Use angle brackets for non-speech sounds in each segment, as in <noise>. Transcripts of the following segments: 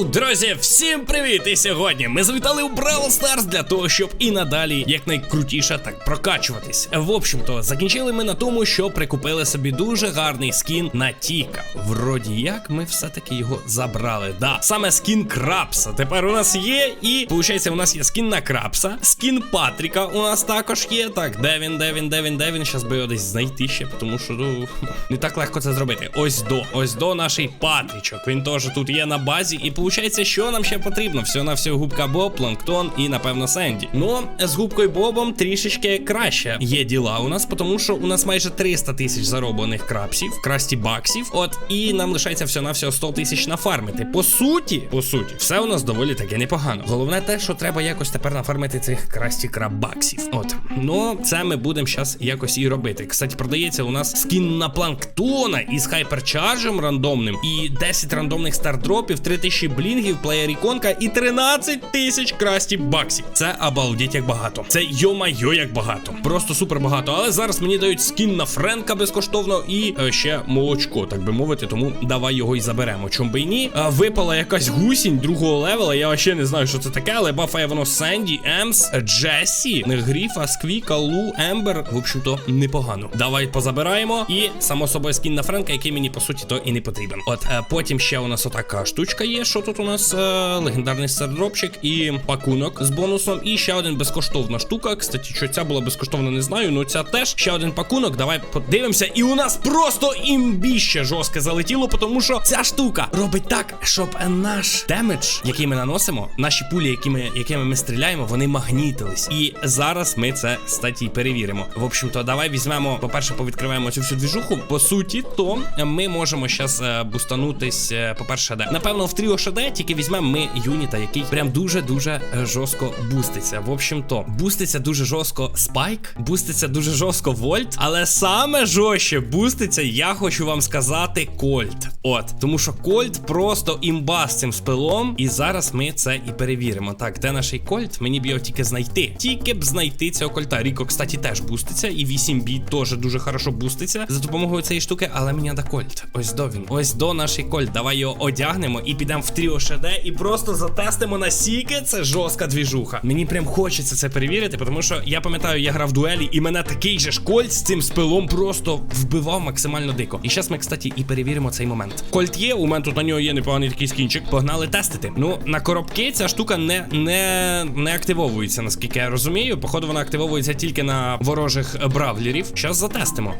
Йоу, друзі, всім привіт! І сьогодні ми завітали у Бравл Старс для того, щоб і надалі якнайкрутіше так прокачуватись. В общем-то, закінчили ми на тому, що прикупили собі дуже гарний скін на Тіка. Вроді як ми все-таки його забрали. Да, саме скін Крапса. Тепер у нас є, і виходить, у нас є скін на Крапса, скін Патріка у нас також є. Так, де він, де він, де він, де він? Щас би його десь знайти ще, тому що ну, не так легко це зробити. Ось до, ось до наш Патрічок. Він теж тут є на базі. І виходить, що нам ще потрібно? Все на все губка Боб, Планктон і, напевно, Сенді. Ну, з губкою Бобом трішечки краще є діла у нас, тому що у нас майже 300 тисяч зароблених крапсів, красті баксів. От, і нам лишається все на все 100 тисяч нафармити. По суті, по суті, все у нас доволі таки непогано. Головне те, що треба якось тепер нафармити цих красті крабаксів. От, ну це ми будемо зараз якось і робити. Кстати, продається у нас скін на планктона із хайперчаржем рандомним, і 10 рандомних стардропів, 3000 блінгів, плеєр іконка і 13 тисяч красті баксів. Це обалдеть як багато. Це йо-майо як багато. Просто супер багато. Але зараз мені дають скін на Френка безкоштовно і е, ще молочко, так би мовити. Тому давай його і заберемо. Чом би й ні. А, випала якась гусінь другого левела. Я ще не знаю, що це таке, але бафає воно Сенді, Емс, Джесі, Гріфа, Сквіка, Лу, Ембер. В общем-то, непогано. Давай позабираємо. І само собою скін на Френка, який мені по суті то і не потрібен. От е, потім ще у нас отака штучка є. Що тут у нас? Е, легендарний сердропчик і пакунок з бонусом. І ще один безкоштовна штука. Кстати, що ця була безкоштовна, не знаю. Ну ця теж ще один пакунок. Давай подивимося. І у нас просто імбіще жорстке залетіло, тому що ця штука робить так, щоб наш демедж, який ми наносимо, наші пулі, якими, якими ми стріляємо, вони магнітились. І зараз ми це статті перевіримо. В общем-то, давай візьмемо, по-перше, повідкриваємо цю всю двіжуху. По суті, то ми можемо зараз бустанутись, е, по-перше, де. Напевно, в тріо ШД тільки візьмемо ми юніта, який прям дуже-дуже е, жорстко буститься. В общем-то, буститься дуже жорстко спайк, буститься дуже жорстко вольт, але саме жорстче буститься, я хочу вам сказати, Кольт. От, тому що Кольт просто імба з цим спилом. І зараз ми це і перевіримо. Так, де наш Кольт? Мені б його тільки знайти. Тільки б знайти цього кольта. Ріко, кстати, теж буститься. І 8 бій теж дуже хорошо буститься за допомогою цієї штуки, але мені да Кольт. Ось до він. Ось до наш Кольт. Давай його одягнемо і підемо в тріо ШД і просто затестимо насіки. Це жорстка двіжуха. Мені прям хочеться це перевірити, тому що я пам'ятаю, я грав в дуелі, і мене такий же ж Кольт з цим спилом просто вбивав максимально дико. І зараз ми, кстати, і перевіримо цей момент. Кольт є, у мене тут на нього є непоганий такий скінчик. Погнали тестити. Ну, на коробки ця штука не не, не активовується, наскільки я розумію. Походу, вона активовується тільки на ворожих бравлерів. Зараз затестимо.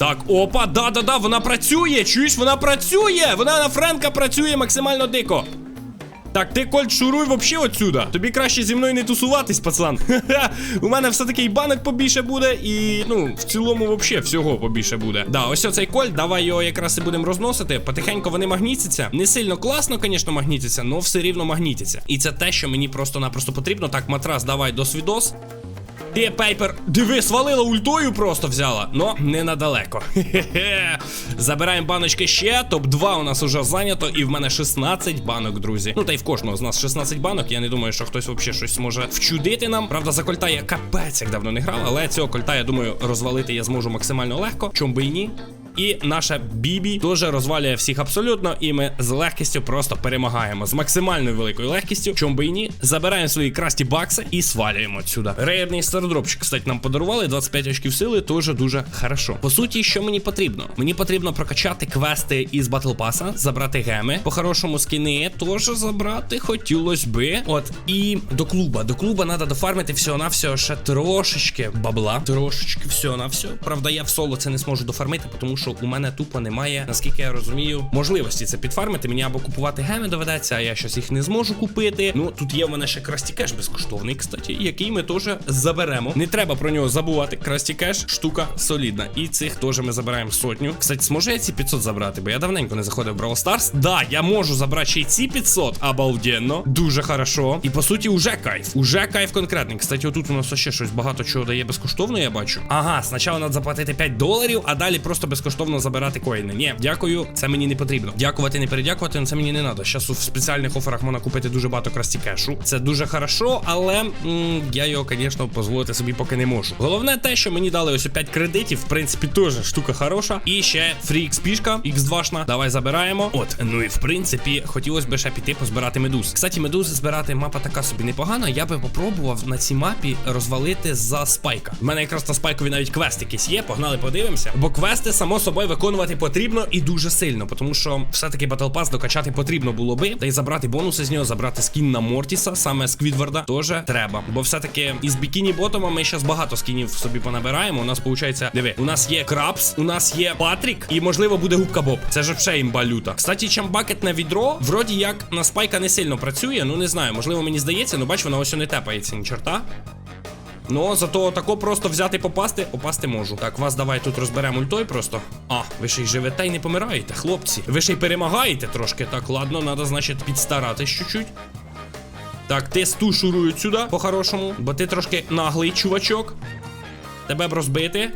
Так, опа, да-да-да, вона працює. Чуєш, вона працює! Вона на Френка працює максимально дико. Так, ти Кольт, шуруй вообще отсюда. Тобі краще зі мною не тусуватись, пацан. <laughs> У мене все-таки і банок побільше буде, і ну, в цілому, вообще, всього побільше буде. Да, ось оцей Кольт, давай його якраз і будемо розносити. Потихеньку вони магнітяться. Не сильно класно, звісно, магнітяться, але все рівно магнітяться. І це те, що мені просто-напросто потрібно. Так, матрас, давай до Ти, Пейпер, диви, свалила ультою просто взяла. Но не надалеко. Хе-хе. Забираємо баночки ще. Топ-2 у нас уже зайнято, і в мене 16 банок, друзі. Ну та й в кожного з нас 16 банок. Я не думаю, що хтось взагалі щось може вчудити нам. Правда, за кольта я капець як давно не грав, але цього кольта, я думаю, розвалити я зможу максимально легко. Чом би і ні. І наша Бібі теж розвалює всіх абсолютно, і ми з легкістю просто перемагаємо з максимальною великою легкістю. Чом би і ні, забираємо свої красті бакси і свалюємо сюди. Рейерний стардропчик, кстати, нам подарували 25 очків сили, теж дуже хорошо. По суті, що мені потрібно? Мені потрібно прокачати квести із Батл Паса, забрати геми. По-хорошому скини теж забрати хотілось би. От і до клуба. До клуба треба дофармити всього на всього ще трошечки бабла. Трошечки всього на все. Правда, я в соло це не зможу дофармити, тому що у мене тупо немає, наскільки я розумію, можливості це підфармити. Мені або купувати геми доведеться, а я щось їх не зможу купити. Ну тут є в мене ще Красті Кеш безкоштовний, кстати, який ми теж заберемо. Не треба про нього забувати. Красті Кеш штука солідна. І цих теж ми забираємо сотню. Кстати, зможу я ці 500 забрати, бо я давненько не заходив в Brawl Stars. Да, я можу забрати ще й ці 500, обалденно. Дуже хорошо. І по суті, уже кайф. Уже кайф конкретний. Кстати, отут у нас ще щось багато чого дає безкоштовно, я бачу. Ага, спочатку треба заплатити 5 доларів, а далі просто безкоштовно безкоштовно забирати коїни. Ні, дякую, це мені не потрібно. Дякувати, не передякувати, ну це мені не треба. Зараз у спеціальних оферах можна купити дуже багато красті кешу. Це дуже хорошо, але м, я його, звісно, дозволити собі поки не можу. Головне те, що мені дали ось 5 кредитів, в принципі, теж штука хороша. І ще фрі XP-шка, X2-шна. Давай забираємо. От, ну і в принципі, хотілося б ще піти позбирати медуз. Кстати, медузи збирати мапа така собі непогана. Я би попробував на цій мапі розвалити за спайка. У мене якраз на спайкові навіть квест якийсь є. Погнали, подивимося. Бо квести само собою виконувати потрібно і дуже сильно, тому що все-таки Battle Pass докачати потрібно було би. Та й забрати бонуси з нього, забрати скін на Мортіса, саме Сквідварда, теж треба. Бо все-таки із бікіні ботома ми зараз багато скінів собі понабираємо. У нас виходить, диви, у нас є Крабс, у нас є Патрік, і можливо буде губка Боб. Це ж вже імба люта. Кстати, чамбакет на відро, вроді як на спайка не сильно працює. Ну не знаю, можливо, мені здається, ну бач, вона ось не тепається, ні чорта. Ну, зато тако просто взяти попасти, попасти можу. Так, вас давай тут розберемо ультой просто. А, ви ще й живете і не помираєте, хлопці. Ви ще й перемагаєте трошки. Так, ладно, треба, значить, підстаратись чуть-чуть. Так, ти сту шурують сюди, по-хорошому, бо ти трошки наглий чувачок. Тебе б розбити.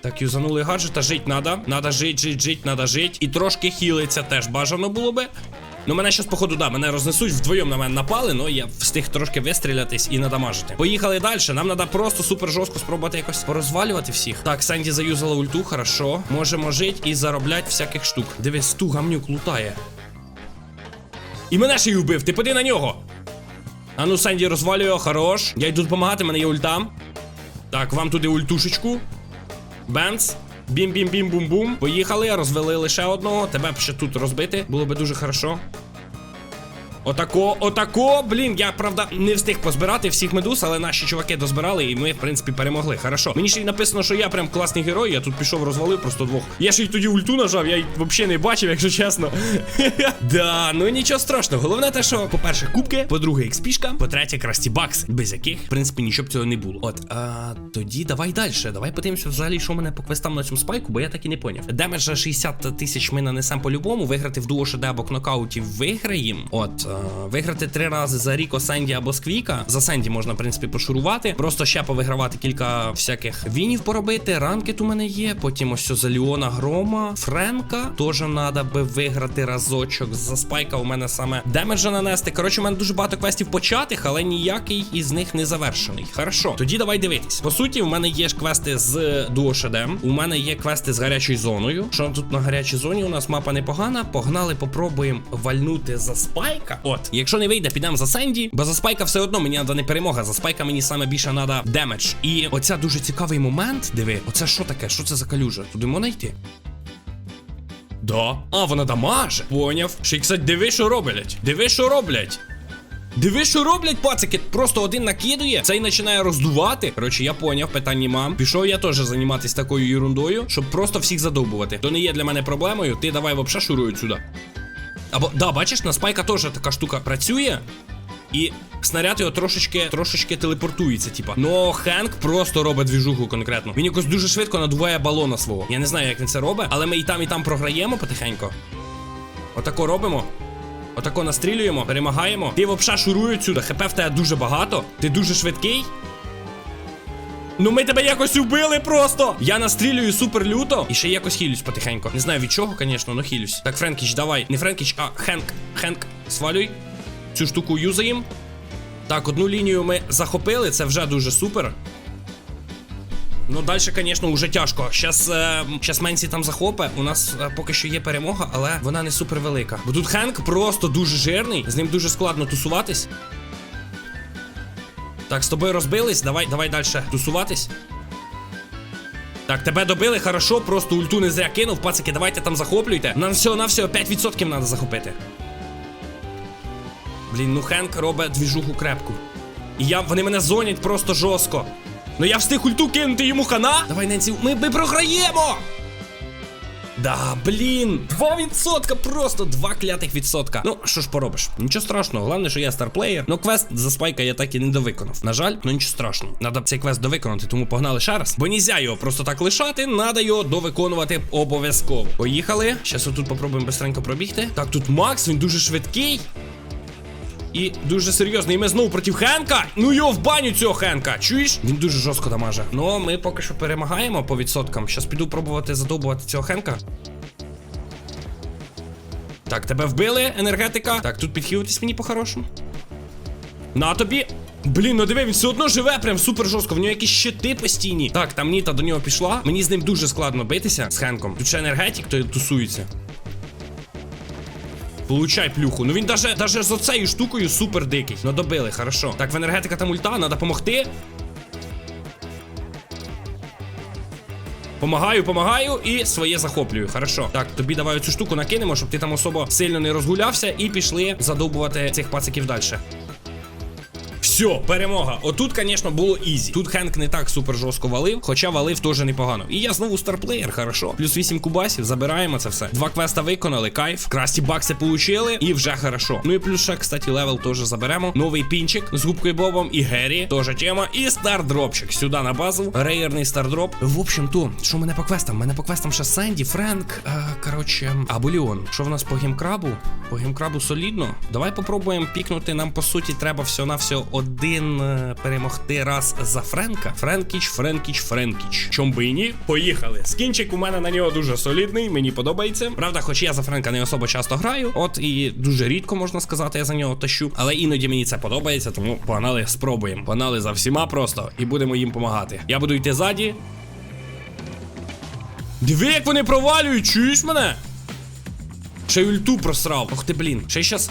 Так, юзанули гаджета, жить надо. Надо жить, жить, жить, надо жить. І трошки хілиться теж бажано було би. Ну, мене щас, походу, да, мене рознесуть вдвоєм на мене напали, але я встиг трошки вистрілятись і надамажити. Поїхали далі. Нам треба просто супер жорстко спробувати якось порозвалювати всіх. Так, Сенді заюзала ульту, хорошо. Можемо жити і заробляти всяких штук. Дивись, ту гамнюк лутає. І мене ще й убив, ти поди на нього. А ну, Сенді розвалює, хорош. Я йду допомагати, мене є ульта. Так, вам туди ультушечку. Бенц. Бім-бім-бім-бум-бум. Поїхали, розвели лише одного. Тебе б ще тут розбити. Було би дуже хорошо. Отако, отако, блін, я правда не встиг позбирати всіх медуз, але наші чуваки дозбирали, і ми, в принципі, перемогли. Хорошо. Мені ще й написано, що я прям класний герой, я тут пішов, розвалив просто двох. Я ще й тоді ульту нажав, я й взагалі не бачив, якщо чесно. <laughs> Да, ну нічого страшного. Головне те, що, по-перше, кубки, по-друге, експішка, по-третє, красті бакси, без яких, в принципі, нічого б цього не було. От, а, тоді давай далі. Давай подивимося взагалі, що мене по квестам на цьому спайку, бо я так і не поняв. Демеджа 60 тисяч ми нанесемо по-любому. Виграти в дуо ШД або кнокаутів виграємо. От, виграти три рази за Ріко, Сенді або Сквіка. За Сенді можна, в принципі, пошурувати. Просто ще повигравати кілька всяких вінів поробити. Ранкет у мене є. Потім ось за Ліона Грома, Френка. Теж треба би виграти разочок. За спайка у мене саме демеджа нанести. Коротше, у мене дуже багато квестів початих, але ніякий із них не завершений. Хорошо, тоді давай дивитись. По суті, у мене є ж квести з дуошедем. У мене є квести з гарячою зоною. Що тут на гарячій зоні? У нас мапа непогана. Погнали, попробуємо вальнути за спайка. От, якщо не вийде, підемо за Сенді. Бо за спайка все одно мені треба не перемога. За спайка мені саме більше треба демедж. І оця дуже цікавий момент. Диви, оце що таке? Що це за калюжа? Туди можна йти? Да. А, вона дамаже. Поняв. Ще кстати, диви, що роблять. Диви, що роблять. Диви, що роблять пацики, просто один накидує, цей починає роздувати. Коротше, я поняв, питань нема. Пішов я теж займатися такою ерундою, щоб просто всіх задовбувати. То не є для мене проблемою. Ти давай вообще шуруй сюди. Або, да, бачиш, на спайка теж така штука працює. І снаряд його трошечки трошечки телепортується, типа. Ну, Хенк просто робить двіжуху конкретно. Він якось дуже швидко надуває балона свого. Я не знаю, як він це робить, але ми і там, і там програємо потихеньку. Отако робимо. Отако настрілюємо, перемагаємо. Ти вовша шуруй отсюда. ХП в тебе дуже багато. Ти дуже швидкий. Ну ми тебе якось убили просто. Я настрілюю супер люто. І ще якось хілюсь потихеньку. Не знаю від чого, звісно, но хілюсь. Так, Френкіч, давай. Не Френкіч, а Хенк. Хенк, свалюй. Цю штуку юзаємо. Так, одну лінію ми захопили, це вже дуже супер. Ну, далі, звісно, вже тяжко. Щас, е, Менсі там захопе. У нас е, поки що є перемога, але вона не супер велика. Бо тут Хенк просто дуже жирний, з ним дуже складно тусуватись. Так, з тобою розбились. Давай, давай далі тусуватись. Так, тебе добили, хорошо, просто ульту не зря кинув. Пацики, давайте там захоплюйте. Нам всього на всього 5% треба захопити. Блін, ну Хенк робить двіжуху крепку. І я, вони мене зонять просто жорстко. Ну я встиг ульту кинути йому хана. Давай, Ненсі, ми, ми програємо! Да, блін, 2% просто два клятих відсотка. Ну, що ж поробиш? Нічого страшного, головне, що я старплеєр. Ну, квест за спайка я так і не довиконав. На жаль, ну нічого страшного. Надо цей квест довиконати, тому погнали ще раз. Бо нізя його просто так лишати, надо його довиконувати обов'язково. Поїхали. Щас отут попробуємо быстренько пробігти. Так, тут Макс, він дуже швидкий. І дуже серйозно. І ми знову проти Хенка. Ну його в баню цього Хенка. Чуєш? Він дуже жорстко дамаже. Ну, ми поки що перемагаємо по відсоткам. Щас піду пробувати задовбувати цього Хенка. Так, тебе вбили, енергетика. Так, тут підхилитись мені по-хорошому. На тобі. Блін, ну диви, він все одно живе прям супер жорстко. В нього якісь щити постійні. Так, там Ніта до нього пішла. Мені з ним дуже складно битися з Хенком. Тут ще енергетик, то тусується. Получай плюху. Ну він даже, даже з оцею штукою супер дикий. Ну добили, хорошо. Так, в енергетика там ульта, треба допомогти. Помагаю, помагаю і своє захоплюю. Хорошо. Так, тобі давай цю штуку накинемо, щоб ти там особо сильно не розгулявся, і пішли задовбувати цих пациків далі. Все, перемога. Отут, звісно, було ізі. Тут Хенк не так супер жорстко валив, хоча валив теж непогано. І я знову старплеєр, хорошо. Плюс 8 кубасів, забираємо це все. Два квеста виконали, кайф. Красті бакси получили, і вже хорошо. Ну і плюс ще, кстати, левел теж заберемо. Новий пінчик з губкою Бобом і Геррі. Теж тема. І стардропчик. Сюди на базу. Рейерний стардроп. В общем, то, що мене по квестам? Мене по квестам ще Сенді, Френк. Е, коротше, або Ліон. Що в нас по гімкрабу? По гімкрабу солідно. Давай попробуємо пікнути. Нам по суті треба всього на всього один е, перемогти раз за Френка. Френкіч, Френкіч, Френкіч. Чом би і ні? Поїхали. Скінчик у мене на нього дуже солідний, мені подобається. Правда, хоч я за Френка не особо часто граю. От і дуже рідко можна сказати, я за нього тащу. Але іноді мені це подобається, тому погнали, спробуємо. Погнали за всіма просто і будемо їм допомагати. Я буду йти ззаді. Диви, як вони провалюють, чуєш мене? Ще й ульту просрав. Ох ти, блін. Ще й щас.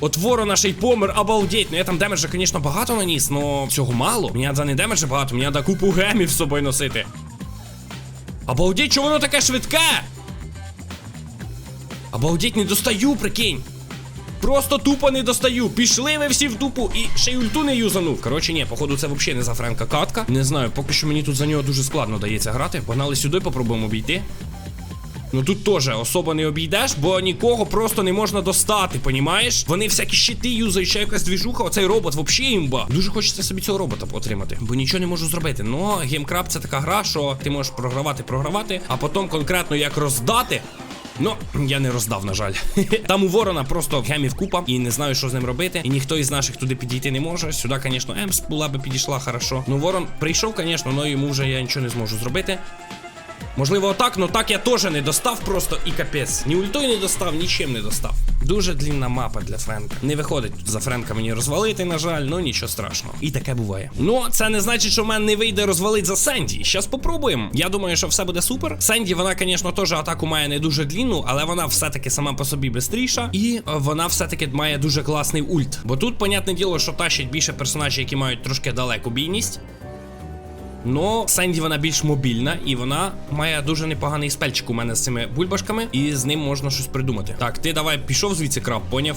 От ворона ще й помер, обалдеть. Ну я там демеджа, звісно, багато наніс, но цього мало. Мені за не демеджа багато, мені треба купу гемів з собою носити. Обалдеть, чого воно таке швидке? Обалдеть, не достаю, прикинь. Просто тупо не достаю. Пішли ви всі в дупу і ще й ульту не юзанув. Коротше, ні, походу, це взагалі не за Френка катка. Не знаю, поки що мені тут за нього дуже складно дається грати. Погнали сюди, попробуємо обійти. Ну тут теж особо не обійдеш, бо нікого просто не можна достати, понімаєш? Вони всякі щити юзають, ще якась двіжуха, оцей робот взагалі імба. Дуже хочеться собі цього робота отримати, бо нічого не можу зробити. Ну, геймкраб це така гра, що ти можеш програвати, програвати, а потім конкретно як роздати. Ну, я не роздав, на жаль. <laughs> Там у ворона просто гемів купа, і не знаю, що з ним робити. І ніхто із наших туди підійти не може. Сюди, звісно, Емс була би підійшла хорошо. Ну, ворон прийшов, звісно, але йому вже я нічого не зможу зробити. Можливо, отак, но так я теж не достав просто і капець. Ні ультою не достав, нічим не достав. Дуже длінна мапа для Френка. Не виходить за Френка мені розвалити, на жаль, ну нічого страшного. І таке буває. Ну, це не значить, що в мене не вийде розвалити за Сенді. Щас попробуємо. Я думаю, що все буде супер. Сенді, вона, звісно, теж атаку має не дуже длінну, але вона все-таки сама по собі бистріша. І е, вона все-таки має дуже класний ульт. Бо тут, понятне діло, що тащить більше персонажів, які мають трошки далеку бійність. Но Сенді вона більш мобільна і вона має дуже непоганий спельчик у мене з цими бульбашками, і з ним можна щось придумати. Так, ти давай пішов звідси краб, поняв?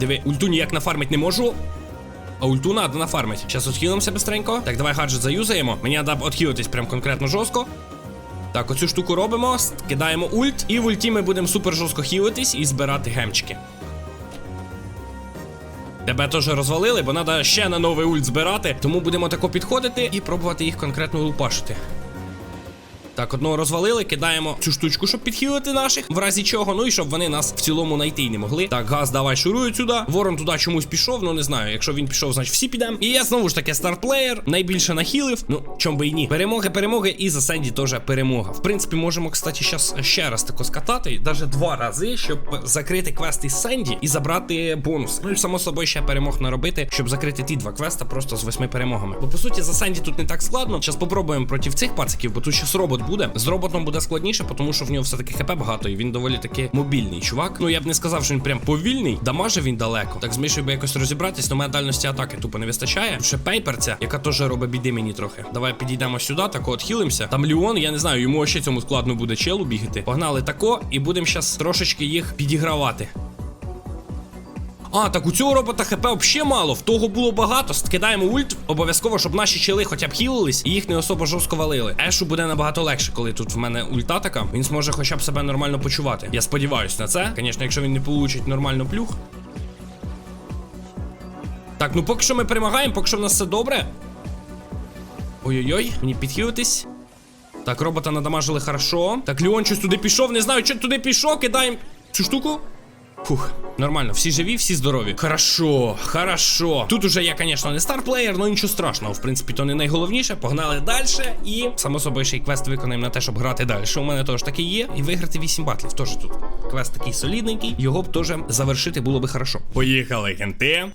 Диви, ульту ніяк нафармить не можу. А ульту надо нафармить. Зараз отхилимося бистренько. Так, давай гаджет заюзаємо. Мені треба отхилитись прям конкретно жорстко. Так, оцю штуку робимо, кидаємо ульт, і в ульті ми будемо супер жорстко хілитись і збирати гемчики. Тебе теж розвалили, бо треба ще на новий ульт збирати. Тому будемо тако підходити і пробувати їх конкретно лупашити. Так, одного розвалили, кидаємо цю штучку, щоб підхилити наших, в разі чого. Ну і щоб вони нас в цілому знайти й не могли. Так, газ, давай шурують сюди. Ворон туди чомусь пішов, ну не знаю. Якщо він пішов, значить всі підемо. І я знову ж таки стартплеєр, найбільше нахилив. Ну, чом би і ні. Перемоги, перемоги, і за Сенді теж перемога. В принципі, можемо, кстати, зараз ще раз тако скатати, навіть два рази, щоб закрити квест із Сенді і забрати бонус. Ну і само собою ще перемог наробити, щоб закрити ті два квеста просто з восьми перемогами. Бо по суті за Сенді тут не так складно. Зараз попробуємо проти цих пациків, бо тут щас робот буде. З роботом буде складніше, тому що в нього все-таки хп багато, і він доволі таки мобільний чувак. Ну я б не сказав, що він прям повільний. Дамаже він далеко. Так з Мишою би якось розібратись, але мене дальності атаки тупо не вистачає. Ще пейперця, яка теж робить біди мені трохи. Давай підійдемо сюди, тако отхилимося. Там Ліон, я не знаю, йому ще цьому складно буде челу бігати. Погнали тако, і будемо зараз трошечки їх підігравати. А, так у цього робота ХП взагалі мало, в того було багато. Скидаємо ульт, обов'язково, щоб наші чили хоча б хілились і їх не особо жорстко валили. Ешу буде набагато легше, коли тут в мене ульта така. Він зможе хоча б себе нормально почувати. Я сподіваюся на це. Звісно, якщо він не получить нормально плюх. Так, ну поки що ми перемагаємо, поки що в нас все добре. Ой-ой-ой, мені підхилитись. Так, робота надамажили хорошо. Так, Леон щось туди пішов. Не знаю, що туди пішов, кидаємо цю штуку. Фух, нормально, всі живі, всі здорові. Хорошо, хорошо. Тут уже я, звісно, не старплеєр, але нічого страшного. В принципі, то не найголовніше. Погнали далі. І само собою ще й квест виконаємо на те, щоб грати далі. У мене теж таки є. І виграти 8 батлів. Теж тут. Квест такий солідненький. Його б теж завершити було би хорошо. Поїхали, кенти.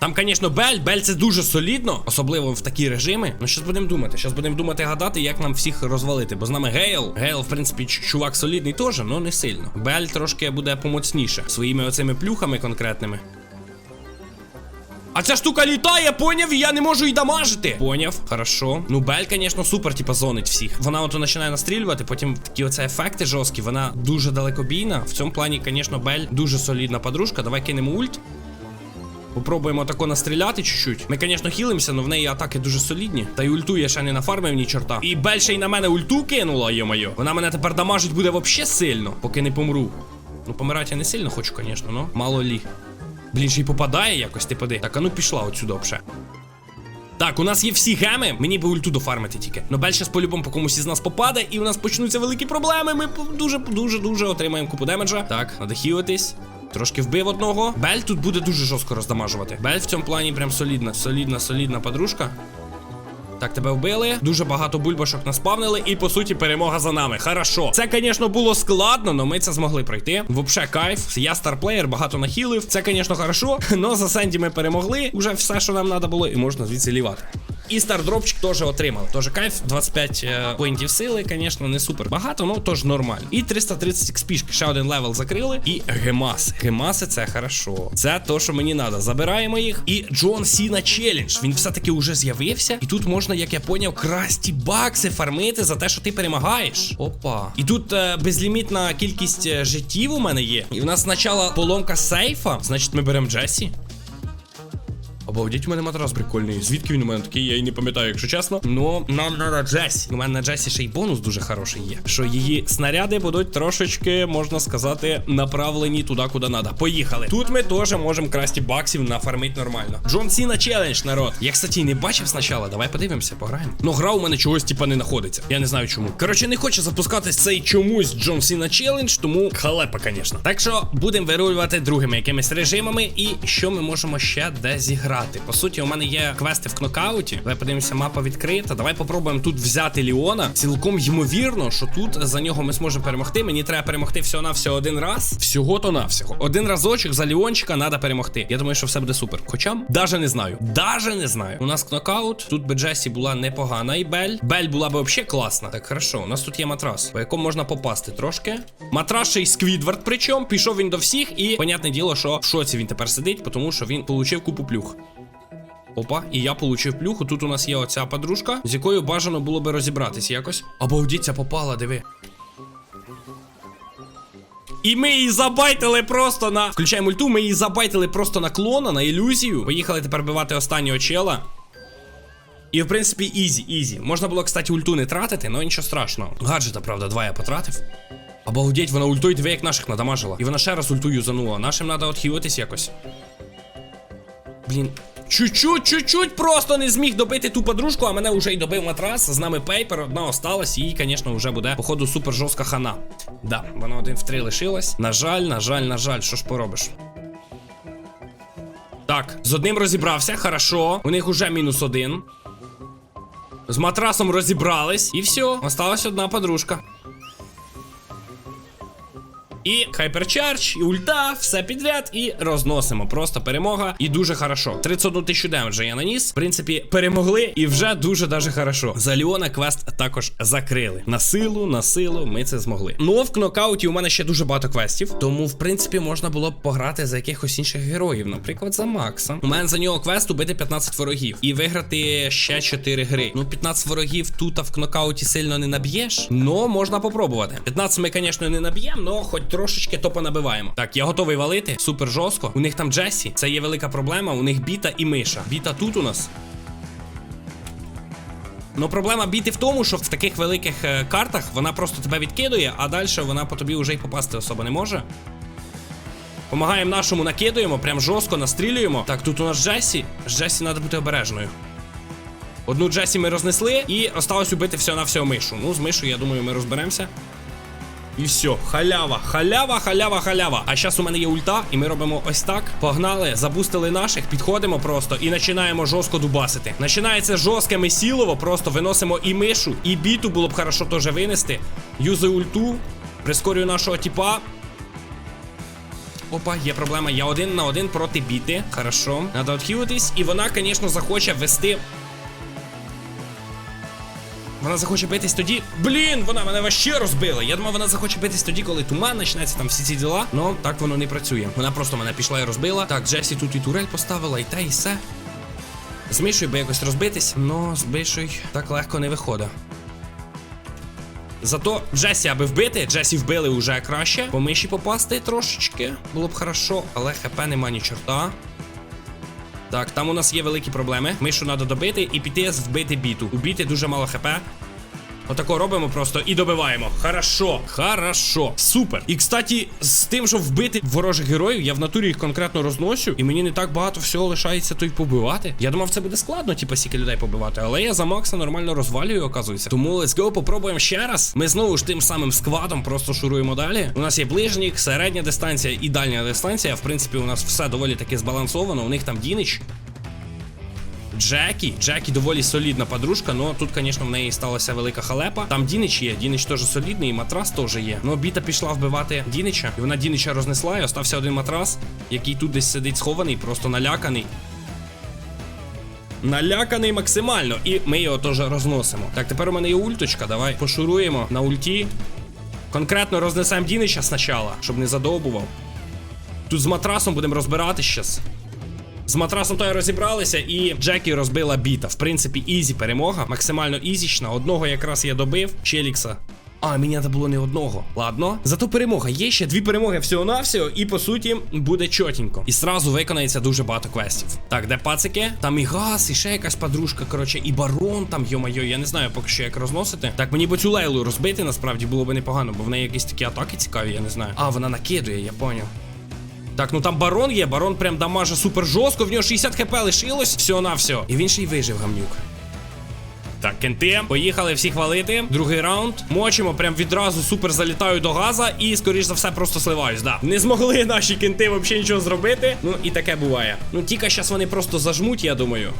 Там, звісно, Бель, Бель це дуже солідно, особливо в такі режими. Ну, щас будемо думати. Щас будемо думати гадати, як нам всіх розвалити. Бо з нами Гейл. Гейл, в принципі, чувак солідний теж, але не сильно. Бель трошки буде помоцніше своїми оцими плюхами конкретними. А ця штука літає, поняв, і я не можу її дамажити. Поняв, хорошо. Ну, Бель, звісно, супер, типа, зонить всіх. Вона ото починає настрілювати, потім такі оце ефекти жорсткі, вона дуже далекобійна. В цьому плані, звісно, Бель дуже солідна подружка. Давай кинемо ульт. Попробуємо тако настріляти чуть-чуть. Ми, звісно, хілимося, але в неї атаки дуже солідні. Та й ульту я ще не нафармив ні чорта. І Бель ще й на мене ульту кинула, йо-моє. Вона мене тепер дамажить буде вообще сильно, поки не помру. Ну, помирати я не сильно хочу, звісно, но мало лі. Блін, ще й попадає якось, ти поди. Так, а ну пішла отсюди вже. Так, у нас є всі геми, мені би ульту дофармити тільки. Но Бель щас по-любому по комусь із нас попаде, і у нас почнуться великі проблеми. Ми дуже, дуже, дуже отримаємо купу демеджа. Так, надо хілитись. Трошки вбив одного. Бель тут буде дуже жорстко роздамажувати. Бель в цьому плані прям солідна, солідна, солідна подружка. Так, тебе вбили. Дуже багато бульбашок наспавнили, і по суті перемога за нами. Хорошо. Це, звісно, було складно, але ми це змогли пройти. Вообще кайф. Я старплеєр, багато нахилив. Це, звісно, хорошо. <laughs> Но за Сенді ми перемогли. Уже все, що нам треба було, і можна звідси лівати. І стардропчик теж отримав. Теж кайф, 25 е, поінтів сили, звісно, не супер багато, ну теж нормально. І 330 XP, ще один левел закрили. І гемаси. Гемаси це хорошо. Це то, що мені треба. Забираємо їх. І Джон Сіна челендж. Він все-таки вже з'явився. І тут можна, як я поняв, красті бакси фармити за те, що ти перемагаєш. Опа. І тут е, безлімітна кількість е, життів у мене є. І в нас спочатку поломка сейфа. Значить, ми беремо Джесі. Обалдіть, у мене матрас прикольний. Звідки він у мене такий, я і не пам'ятаю, якщо чесно. Ну, нам треба Джесі. У мене на Джесі ще й бонус дуже хороший є. Що її снаряди будуть трошечки, можна сказати, направлені туди, куди треба. Поїхали. Тут ми теж можемо красти баксів нафармити нормально. Джон Сіна челендж, народ. Я, кстати, не бачив спочатку. Давай подивимося, пограємо. Ну, гра у мене чогось типа не знаходиться. Я не знаю чому. Коротше, не хоче запускатись цей чомусь Джон Сіна челендж, тому халепа, звісно. Так що будемо вирулювати другими якимись режимами. І що ми можемо ще де зіграти. По суті, у мене є квести в кнокауті. Давай подивимося, мапа відкрита. Давай попробуємо тут взяти Ліона. Цілком ймовірно, що тут за нього ми зможемо перемогти. Мені треба перемогти всього на всього один раз. Всього то навсього. Один разочок за Ліончика треба перемогти. Я думаю, що все буде супер. Хоча даже не знаю. Даже не знаю. У нас кнокаут. Тут би Джесі була непогана і Бель. Бель була би взагалі класна. Так, хорошо. У нас тут є матрас, по якому можна попасти трошки. Матрас ще й Сквідвард, причому пішов він до всіх, і понятне діло, що в шоці він тепер сидить, тому що він получив купу плюх. Опа, і я получив плюху. Тут у нас є оця подружка, з якою бажано було би розібратись якось. Обалдіть, ця попала, диви. І ми її забайтили просто на. Включаємо ульту, ми її забайтили просто на клона, на ілюзію. Поїхали тепер бивати останнього чела. І, в принципі, ізі, ізі. Можна було, кстати, ульту не тратити, але нічого страшного. Гаджета, правда, два я потратив. Обалдеть, вона ультою дві як наших надамажила. І вона ще раз ульту юзанула. Нашим треба отхилитись якось. Блін. Чуть-чуть, чуть-чуть просто не зміг добити ту подружку, а мене вже й добив матрас. З нами пейпер, одна осталась, і, звісно, вже буде, походу, супер жорстка хана. Да, вона один в три лишилась. На жаль, на жаль, на жаль, що ж поробиш. Так, з одним розібрався, хорошо. У них уже мінус один. З матрасом розібрались, і все, осталась одна подружка. І хайперчардж, і ульта, все підряд, і розносимо. Просто перемога. І дуже хорошо. 31 тисячу демеджа я наніс. В принципі, перемогли, і вже дуже даже хорошо. За Ліона квест також закрили. На силу, на силу, ми це змогли. Ну, в кнокауті у мене ще дуже багато квестів. Тому, в принципі, можна було б пограти за якихось інших героїв. Наприклад, за Макса. У мене за нього квест убити 15 ворогів. І виграти ще 4 гри. Ну, 15 ворогів тут в кнокауті сильно не наб'єш. Ну, можна попробувати. 15 ми, звісно, не наб'ємо, але хоч трошечки топа набиваємо. Так, я готовий валити. Супер жорстко. У них там Джесі. Це є велика проблема. У них біта і миша. Біта тут у нас. Ну, проблема біти в тому, що в таких великих е, картах вона просто тебе відкидує, а далі вона по тобі вже й попасти особо не може. Помагаємо нашому, накидуємо, прям жорстко настрілюємо. Так, тут у нас Джесі. З Джесі треба бути обережною. Одну Джесі ми рознесли, і осталось убити всього на всього мишу. Ну, з мишу, я думаю, ми розберемося. І все, халява, халява, халява, халява. А зараз у мене є ульта, і ми робимо ось так. Погнали, забустили наших, підходимо просто і починаємо жорстко дубасити. Починається жорстке месілово, просто виносимо і мишу, і біту було б хорошо теж винести. Юзаю ульту, прискорюю нашого тіпа. Опа, є проблема. Я один на один проти біти. Хорошо. Надо відхилитись. І вона, звісно, захоче вести. Вона захоче битись тоді. Блін, вона мене вообще розбила. Я думав, вона захоче битись тоді, коли туман почнеться там всі ці діла. Ну так воно не працює. Вона просто мене пішла і розбила. Так, Джесі тут і турель поставила, і те, і все. З Мишою би якось розбитись, но з так легко не виходить. Зато Джесі, аби вбити, Джесі вбили уже краще. По миші попасти трошечки. Було б хорошо, але хп нема ні чорта. Так, там у нас є великі проблеми. Мишу треба добити і піти вбити біту. У біти дуже мало хп. Отако робимо просто і добиваємо. Хорошо, хорошо, супер. І кстати, з тим, щоб вбити ворожих героїв, я в натурі їх конкретно розносю, і мені не так багато всього лишається то й побивати. Я думав, це буде складно, типу, стільки людей побивати, але я за Макса нормально розвалюю, оказується. Тому let's go, попробуємо ще раз. Ми знову ж тим самим сквадом просто шуруємо далі. У нас є ближнік, середня дистанція і дальня дистанція. В принципі, у нас все доволі таки збалансовано. У них там Дінич. Джекі. Джекі доволі солідна подружка, але тут, звісно, в неї сталася велика халепа. Там Дінич є, Дінич теж солідний, і матрас теж є. Ну, біта пішла вбивати Дінича, і вона Дінича рознесла, і остався один матрас, який тут десь сидить схований, просто наляканий. Наляканий максимально, і ми його теж розносимо. Так, тепер у мене є ульточка. Давай пошуруємо на ульті. Конкретно рознесемо Дінича спочатку, щоб не задовбував. Тут з матрасом будемо розбирати щас. З матрасом то й розібралися, і Джекі розбила біта. В принципі, ізі перемога, максимально ізічна. Одного якраз я добив, Челікса. А, мені треба було не одного. Ладно. Зато перемога. Є ще дві перемоги всього-навсього, і по суті буде чотенько. І сразу виконається дуже багато квестів. Так, де пацики? Там і газ, і ще якась подружка, коротше, і барон там, йо-майо, я не знаю поки що як розносити. Так, мені б цю лейлу розбити, насправді було б непогано, бо в неї якісь такі атаки цікаві, я не знаю. А, вона накидує, я поняв. Так, ну там барон є, барон прям дамаже супер жорстко, в нього 60 хп лишилось, все на все. І він ще й вижив гамнюк. Так, кенти, поїхали всіх валити. Другий раунд. Мочимо, прям відразу супер залітаю до газа і, скоріш за все, просто сливаюсь. Да. Не змогли наші кенти взагалі нічого зробити. Ну і таке буває. Ну, тільки зараз вони просто зажмуть, я думаю.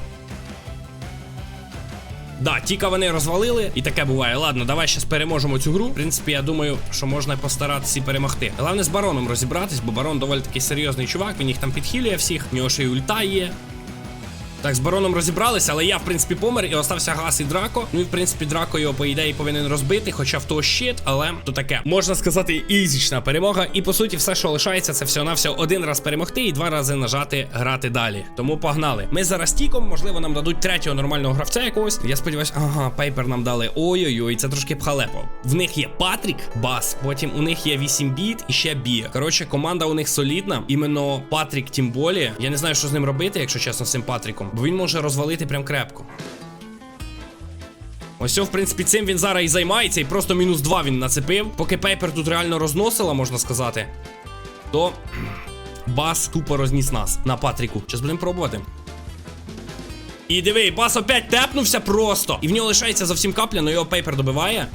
Да, тільки вони розвалили, і таке буває. Ладно, давай зараз переможемо цю гру. В принципі, я думаю, що можна постаратися перемогти. Головне з бароном розібратись, бо барон доволі такий серйозний чувак, він їх там підхилює всіх, в нього ще й ульта є. Так, з бароном розібралися, але я, в принципі, помер і остався газ і драко. Ну і в принципі, драко його, по ідеї, повинен розбити, хоча в того щит, але то таке. Можна сказати, ізічна перемога. І по суті, все, що лишається, це всього навсього один раз перемогти і два рази нажати грати далі. Тому погнали. Ми зараз тіком, можливо, нам дадуть третього нормального гравця якогось. Я сподіваюся, ага, пейпер нам дали. Ой-ой-ой, це трошки пхалепо. В них є Патрік, бас, потім у них є 8 біт і ще Бія. Коротше, команда у них солідна. Іменно Патрік, тим болі. Я не знаю, що з ним робити, якщо чесно, з цим Патріком. Бо він може розвалити прям крепко. Ось, в принципі, цим він зараз і займається, і просто мінус 2 він нацепив. Поки Пейпер тут реально розносила, можна сказати, то бас тупо розніс нас на Патріку. Зараз будемо пробувати. І диви, бас опять тепнувся просто. І в нього лишається зовсім капля, але його Пейпер добиває.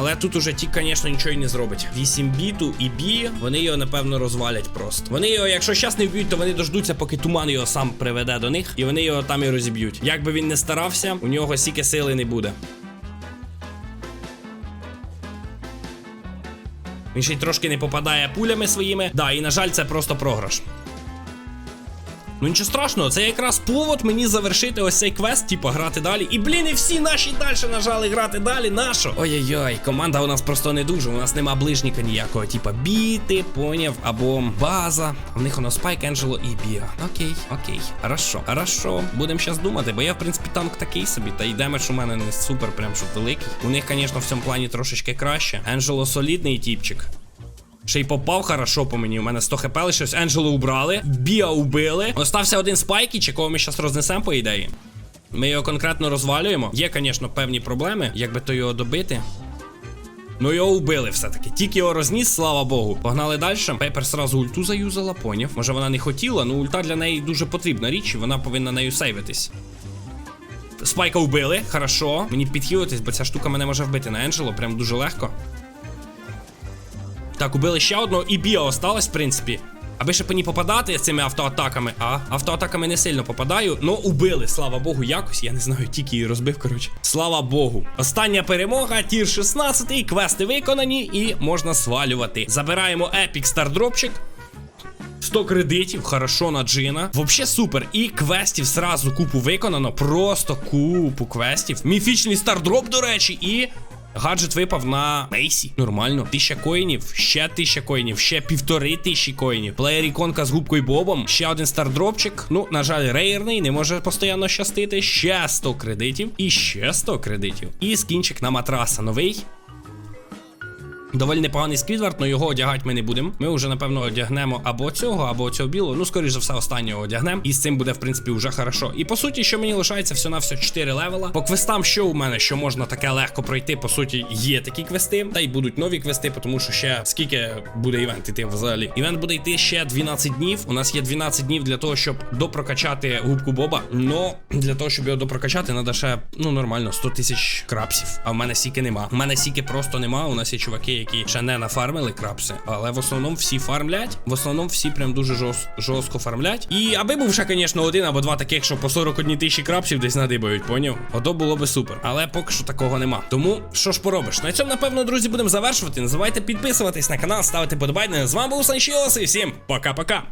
Але тут уже ті, звісно, нічого й не зробить. 8 біту і бі, вони його, напевно, розвалять просто. Вони його, якщо щас не вб'ють, то вони дождуться, поки туман його сам приведе до них, і вони його там і розіб'ють. Як би він не старався, у нього стільки сили не буде. Він ще й трошки не попадає пулями своїми. Да, і на жаль, це просто програш. Ну нічого страшного, це якраз повод мені завершити ось цей квест, типу, грати далі. І блін, і всі наші далі нажали грати далі. Нащо? Ой-ой-ой, команда у нас просто не дуже. У нас нема ближніка ніякого. Типа біти, поняв, або база. В них воно Спайк, Енджело і Біа. Окей, окей. Хорошо, хорошо. Будемо зараз думати, бо я, в принципі, танк такий собі. Та й демедж у мене не супер, прям щоб великий. У них, звісно, в цьому плані трошечки краще. Енджело солідний тіпчик. Ще й попав хорошо по мені. У мене 100 хп лишилось. Енджело убрали. Біа убили. Остався один спайкіч, якого ми зараз рознесемо, по ідеї. Ми його конкретно розвалюємо. Є, звісно, певні проблеми. Як би то його добити. Ну його убили все-таки. Тільки його розніс, слава Богу. Погнали далі. Пейпер сразу ульту заюзала, поняв. Може вона не хотіла, ну ульта для неї дуже потрібна річ, і вона повинна нею сейвитись. Спайка вбили, хорошо. Мені підхилитись, бо ця штука мене може вбити на Енджело, прям дуже легко. Так, убили ще одного, і біо осталось, в принципі. Аби ще по ній попадати цими автоатаками, а автоатаками не сильно попадаю. Ну, убили, слава Богу, якось. Я не знаю, тільки її розбив, коротше. Слава Богу. Остання перемога, тір 16, квести виконані і можна свалювати. Забираємо епік стардропчик. 100 кредитів, хорошо на джина. Вообще супер. І квестів сразу купу виконано. Просто купу квестів. Міфічний стардроп, до речі, і. Гаджет випав на Мейсі. Нормально. Тисяча коїнів, ще тисяча коїнів, ще півтори тисячі коїнів. Плеєр іконка з губкою Бобом. Ще один стардропчик. Ну, на жаль, рейерний, не може постійно щастити. Ще 100 кредитів. І ще 100 кредитів. І скінчик на матраса новий. Доволі непоганий сквідвард, але його одягати ми не будемо. Ми вже, напевно, одягнемо або цього, або цього білого. Ну, скоріш за все, останнього одягнемо. І з цим буде, в принципі, вже хорошо. І по суті, що мені лишається все на все 4 левела. По квестам, що у мене, що можна таке легко пройти, по суті, є такі квести. Та й будуть нові квести, тому що ще скільки буде івент іти взагалі. Івент буде йти ще 12 днів. У нас є 12 днів для того, щоб допрокачати губку Боба. Но для того, щоб його допрокачати, треба ще ну нормально 100 тисяч крапсів. А в мене сіки нема. У мене сіки просто нема. У нас є чуваки, які ще не нафармили крапси, але в основному всі фармлять. В основному всі прям дуже жорст- жорстко фармлять. І аби був ще, звісно, один або два таких, що по 41 тисячі крапсів десь надибають, поняв? Ото було би супер. Але поки що такого нема. Тому що ж поробиш? На цьому, напевно, друзі, будемо завершувати. Не забувайте підписуватись на канал, ставити подобайне. З вами був Санчіос і всім пока-пока.